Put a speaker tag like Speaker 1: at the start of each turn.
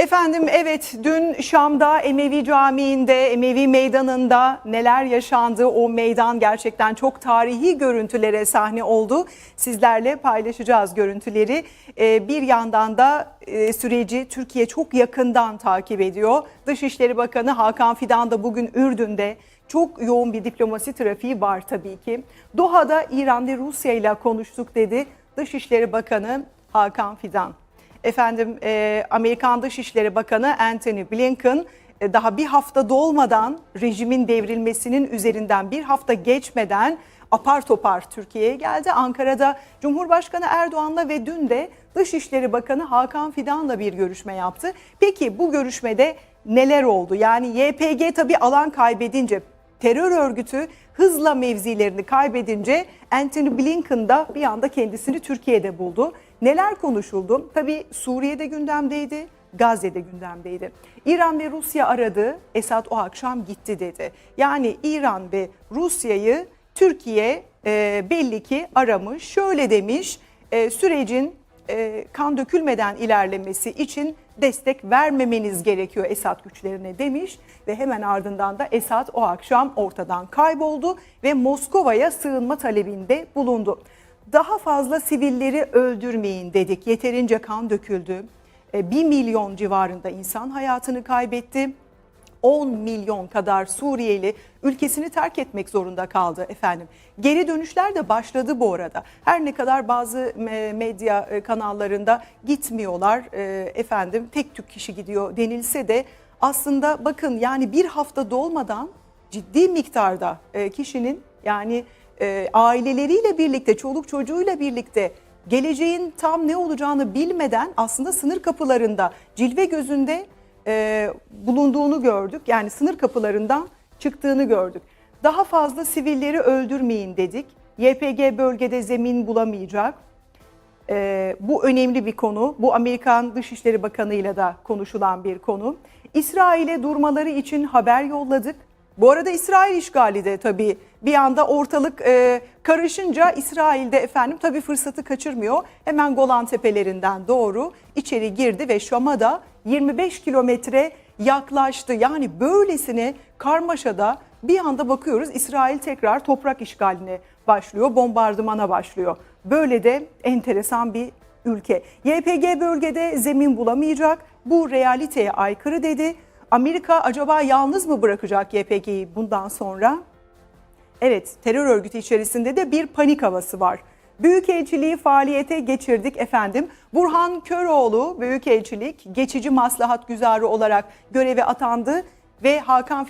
Speaker 1: Efendim evet dün Şam'da Emevi Camii'nde, Emevi Meydanı'nda neler yaşandı? O meydan gerçekten çok tarihi görüntülere sahne oldu. Sizlerle paylaşacağız görüntüleri. Ee, bir yandan da e, süreci Türkiye çok yakından takip ediyor. Dışişleri Bakanı Hakan Fidan da bugün Ürdün'de çok yoğun bir diplomasi trafiği var tabii ki. Doha'da İran Rusya ile konuştuk dedi Dışişleri Bakanı Hakan Fidan. Efendim e, Amerikan Dışişleri Bakanı Antony Blinken e, daha bir hafta dolmadan rejimin devrilmesinin üzerinden bir hafta geçmeden apar topar Türkiye'ye geldi. Ankara'da Cumhurbaşkanı Erdoğan'la ve dün de Dışişleri Bakanı Hakan Fidan'la bir görüşme yaptı. Peki bu görüşmede neler oldu? Yani YPG tabii alan kaybedince terör örgütü hızla mevzilerini kaybedince Antony Blinken da bir anda kendisini Türkiye'de buldu. Neler konuşuldu? Tabii Suriye'de gündemdeydi, Gazze'de gündemdeydi. İran ve Rusya aradı, Esad o akşam gitti dedi. Yani İran ve Rusya'yı Türkiye e, belli ki aramış, şöyle demiş, e, sürecin e, kan dökülmeden ilerlemesi için destek vermemeniz gerekiyor Esad güçlerine demiş ve hemen ardından da Esad o akşam ortadan kayboldu ve Moskova'ya sığınma talebinde bulundu. Daha fazla sivilleri öldürmeyin dedik. Yeterince kan döküldü. 1 milyon civarında insan hayatını kaybetti. 10 milyon kadar Suriyeli ülkesini terk etmek zorunda kaldı efendim. Geri dönüşler de başladı bu arada. Her ne kadar bazı e, medya e, kanallarında gitmiyorlar e, efendim tek tük kişi gidiyor denilse de aslında bakın yani bir hafta dolmadan ciddi miktarda kişinin yani aileleriyle birlikte çoluk çocuğuyla birlikte geleceğin tam ne olacağını bilmeden aslında sınır kapılarında cilve gözünde e, bulunduğunu gördük. Yani sınır kapılarından çıktığını gördük. Daha fazla sivilleri öldürmeyin dedik. YPG bölgede zemin bulamayacak. E, bu önemli bir konu. Bu Amerikan Dışişleri Bakanı ile de konuşulan bir konu. İsrail'e durmaları için haber yolladık. Bu arada İsrail işgali de tabii bir anda ortalık e, karışınca İsrail'de efendim tabii fırsatı kaçırmıyor. Hemen Golan Tepelerinden doğru içeri girdi ve Şam'a da 25 kilometre yaklaştı. Yani böylesine karmaşada bir anda bakıyoruz İsrail tekrar toprak işgaline başlıyor, bombardımana başlıyor. Böyle de enteresan bir ülke. YPG bölgede zemin bulamayacak. Bu realiteye aykırı dedi. Amerika acaba yalnız mı bırakacak YPG'yi bundan sonra? Evet, terör örgütü içerisinde de bir panik havası var. Büyükelçiliği faaliyete geçirdik efendim. Burhan Köroğlu Büyükelçilik geçici maslahat güzarı olarak göreve atandı ve Hakan